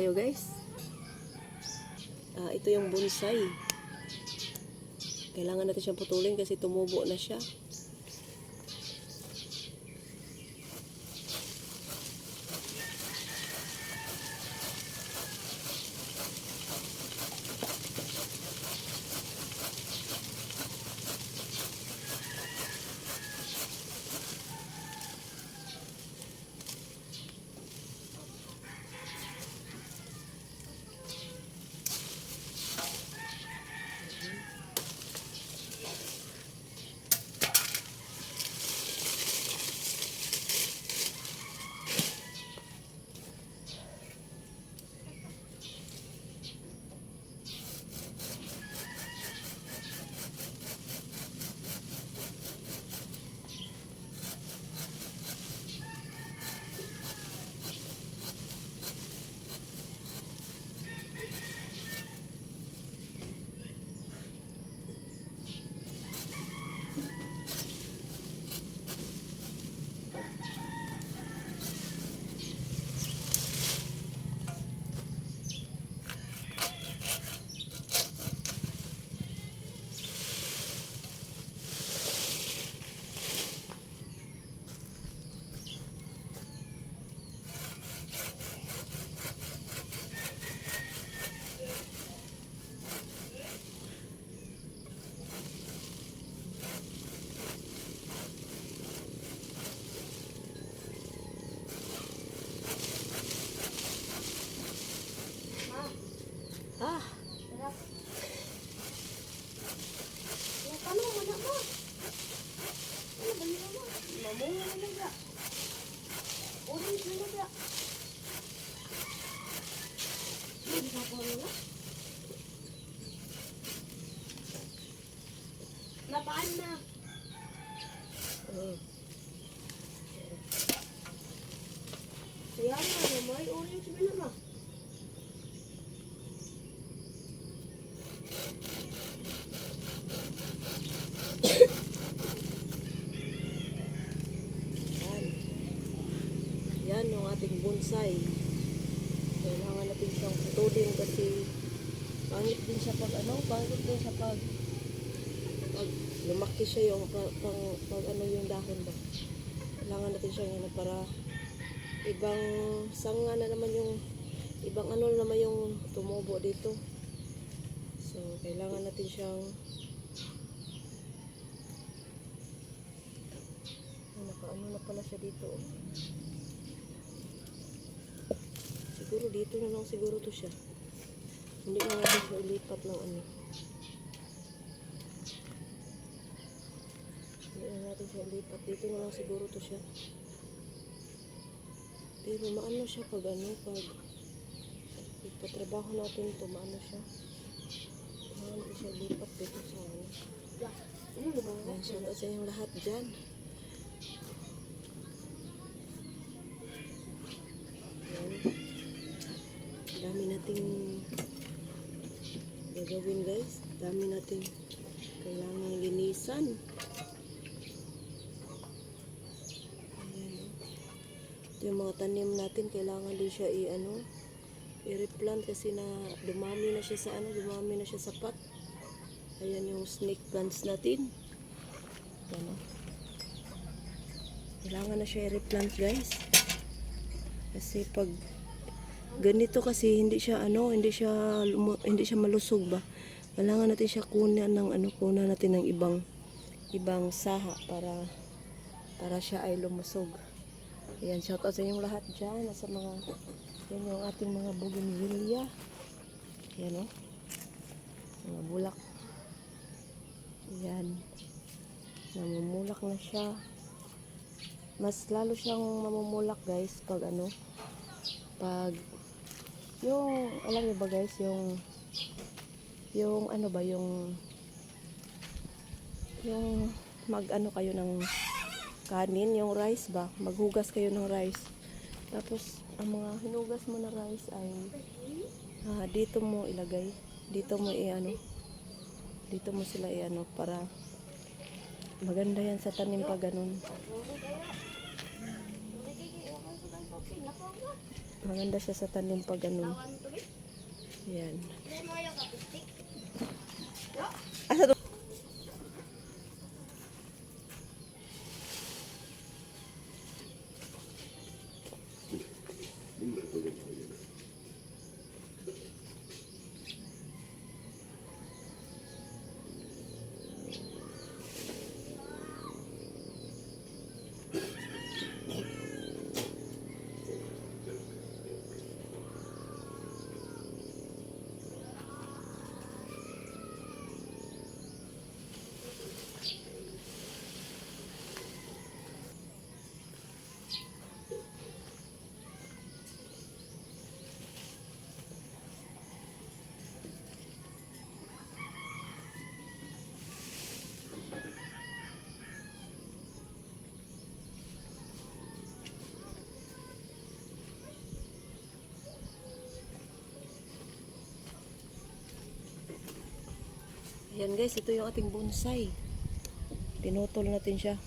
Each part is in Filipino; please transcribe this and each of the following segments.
tayo guys. Ah, ito yung bonsai. Kailangan natin siyang putulin kasi tumubo na siya. Ah, Ano mo na mo? Ano ba yun mo? Mamunga na naga. Orange na naga. Hindi na po na. Napaan na? mm. Kaya nga, may orange na naga. yan. Yan yung ating bonsai. Kailangan natin siyang putulin kasi pangit din siya pag ano, pangit din siya pag pag lumaki siya yung pag, pag, pag ano yung dahon ba. Kailangan natin siyang ano para ibang sanga na naman yung ibang ano naman yung tumubo dito. So, kailangan natin siyang nakaano na pala siya dito. oh. Siguro dito na lang siguro to siya. Hindi na natin siya ilipat ng ano. Hindi na natin siya ilipat. Dito na lang siguro to siya. Pero maano siya pag ano, pag ipagpatrabaho natin to, maano siya. Maano siya lipat dito sa ano. Ba? Ayan, shoutout sa inyong lahat dyan. Dami nating gagawin guys. Dami nating kailangan linisan. Ayan. oh. Ito yung mga tanim natin. Kailangan din siya i-ano, i-replant kasi na dumami na siya sa ano, dumami na siya sa pot. Ayan yung snake plants natin. Ano? Kailangan na siya i-replant guys. Kasi pag ganito kasi hindi siya ano, hindi siya hindi siya malusog ba. Kailangan natin siya kunan ng ano, kunan natin ng ibang ibang saha para para siya ay lumusog. Ayan, shout out sa inyong lahat dyan. Sa mga, yan yung ating mga bougainvillea. Ayan o. Mga bulak. Ayan. Namumulak na siya. Mas lalo siyang mamumulak guys pag ano, pag yung, alam niyo ba guys, yung yung ano ba, yung yung mag ano kayo ng kanin, yung rice ba, maghugas kayo ng rice. Tapos, ang mga hinugas mo na rice ay ah, dito mo ilagay. Dito mo i-ano, dito mo sila i-ano para maganda yan sa tanim pag ganun. Maganda siya sa tanim pag ano. Yan. Yan guys, ito yung ating bonsai. Pinutol natin siya.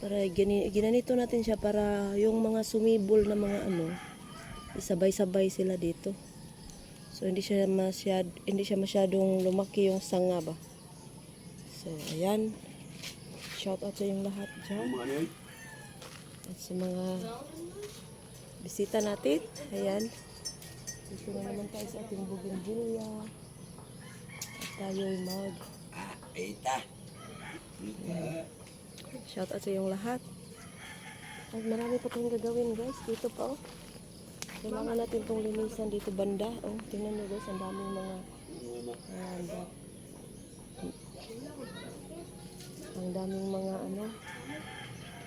Para ginanito natin siya para yung mga sumibol na mga ano, isabay-sabay sila dito. So hindi siya masyad hindi siya masyadong lumaki yung sanga ba. So ayan. Shout out sa yung lahat dyan. At sa mga bisita natin. Ayan. Dito na naman tayo sa ating bougainvillea. Tayo'y mag Shout out sa yung lahat. At marami pa tayong gagawin guys. Dito pa oh. Kailangan natin itong linisan dito banda. Oh, tingnan nyo guys, ang daming mga ah, ang da- ang daming mga ano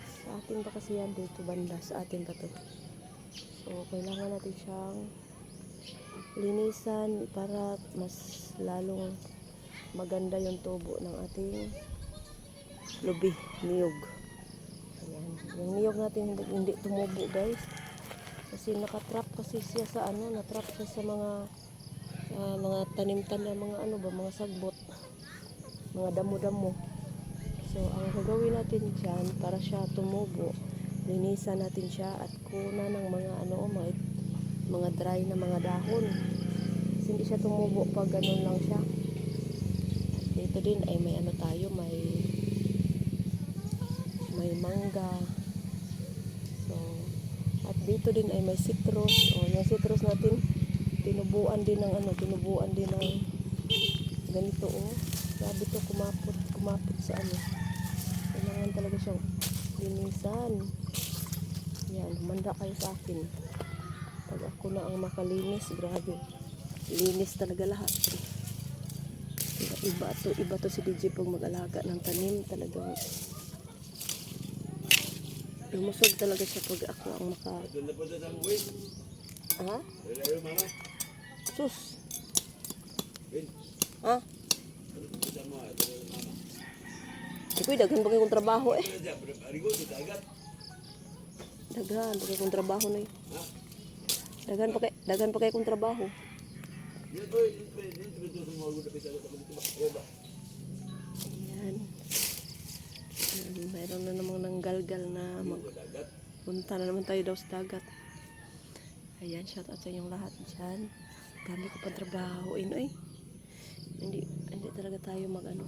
sa atin pa kasi yan dito banda sa atin pa to so kailangan natin siyang linisan para mas lalong maganda yung tubo ng ating lubi, niyog. Ayan. yung niyog natin hindi, hindi tumubo guys. Kasi nakatrap kasi siya sa ano natrap siya sa mga ah, mga tanim-tanim mga ano ba mga sagbot. Mga damo-damo. So ang gagawin natin dyan para siya tumubo linisan natin siya at kuna ng mga ano mga, mga dry na mga dahon. Kasi hindi siya tumubo pag ganun lang siya dito din ay may ano tayo may may mangga. So at dito din ay may citrus. O yung citrus natin tinubuan din ng ano tinubuan din ng ganito oh. Sabi to kumapot kumapot sa ano. Kailangan talaga siyang linisan. Yan humanda kayo sa akin. Pag ako na ang makalinis grabe. Linis talaga lahat iba, to iba to si DJ pag mag-alaga ng tanim talagang lumusog talaga siya pag ako ang maka ha? sus ha? Ikoy, daghan pa kayong trabaho eh. Daghan, pa kayong trabaho na eh. Daghan pa kay, daghan pa kayong trabaho. Ayan. Ayan, Mayroon na namang nanggalgal na mag punta na naman tayo daw sa dagat. Ayan, shout out sa inyong lahat dyan. Dami ko pa trabahoin eh. Hindi, hindi talaga tayo mag ano.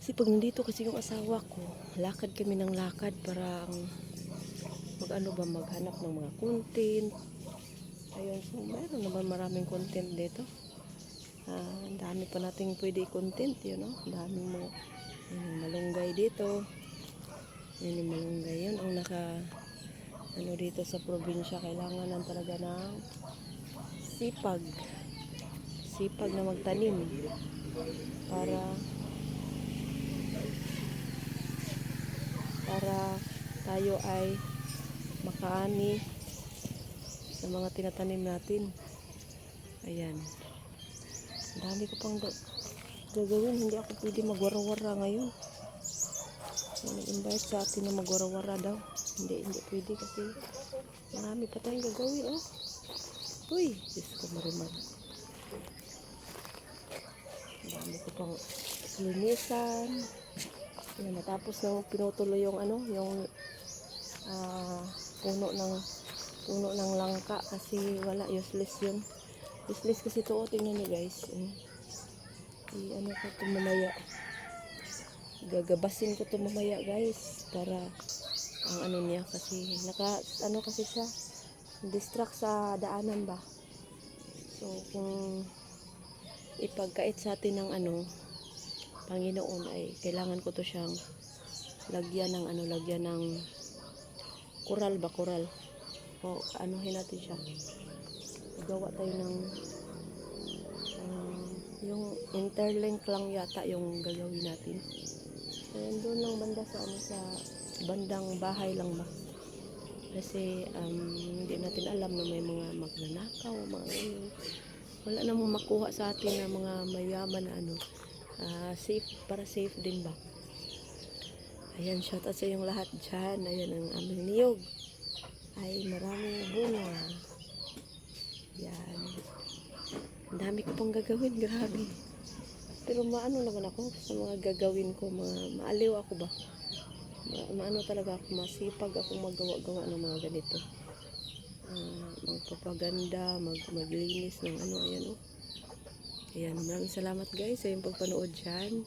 Kasi pag nandito kasi yung asawa ko, lakad kami ng lakad para ang mag ano ba, maghanap ng mga content. Ayun, so mayroon naman maraming content dito. Ang dami pa nating pwede content, yun know? Daming mga yun, malunggay dito. Yun yung malunggay yun. Ang naka ano dito sa probinsya, kailangan lang talaga ng sipag. Sipag na magtanim. Para para tayo ay makaani sa mga tinatanim natin. Ayan. Ang dami ko pang ga- gagawin. Hindi ako pwede magwara-wara ngayon. Nag-invite sa atin na magwara-wara daw. Hindi, hindi pwede kasi marami pa tayong gagawin. Oh. Uy, Diyos ko marimar. Dami ko pang linisan. Yan, matapos nang pinutuloy yung ano, yung ah, puno ng puno ng langka kasi wala useless yun. Useless kasi ito oh, tingnan niyo guys. Mm. i ano ko ito mamaya. Gagabasin ko ito mamaya guys para ang ano niya kasi naka ano kasi siya distract sa daanan ba? So kung ipagkait sa atin ng ano Panginoon ay kailangan ko to siyang lagyan ng ano lagyan ng kural ba kural o anuhin natin siya. Gawa tayo ng um, yung interlink lang yata yung gagawin natin. Ayan, doon lang banda sa ano sa bandang bahay lang ba? Kasi um, hindi natin alam na may mga magnanakaw mga ano wala namang makuha sa atin na mga mayaman na ano. Ah, safe para safe din ba? Ayan shout out sa yung lahat dyan. Ayan ang aming niyog ay maraming bunga yan. Ang dami ko pang gagawin. Grabe. Pero maano naman ako sa mga gagawin ko. Mga maaliw ako ba? Ma, maano talaga ako? Masipag akong magawa-gawa ng mga ganito. Ah, magpapaganda mag, maglinis ng ano ayan oh. Ayan maraming salamat guys sa yung pagpanood dyan.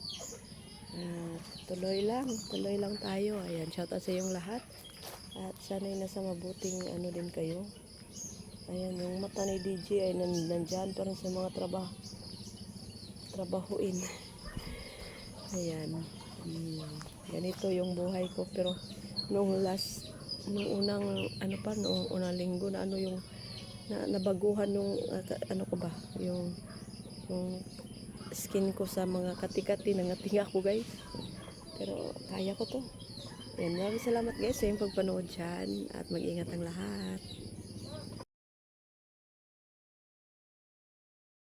Ah, tuloy lang. Tuloy lang tayo. Ayan shout out sa yung lahat at sana'y nasa mabuting ano din kayo. Ayan yung mata ni DJ ay nan, nandyan pa rin sa mga trabaho trabahuin. Ayan. Hmm, ganito yung buhay ko. Pero nung last nung unang ano pa nung unang linggo na ano yung na, nabaguhan nung ka- ano ko ba yung yung skin ko sa mga katikati nangatinga ako guys. Pero kaya ko to Ayan, maraming salamat guys sa yung pagpanood dyan. At mag-ingat ang lahat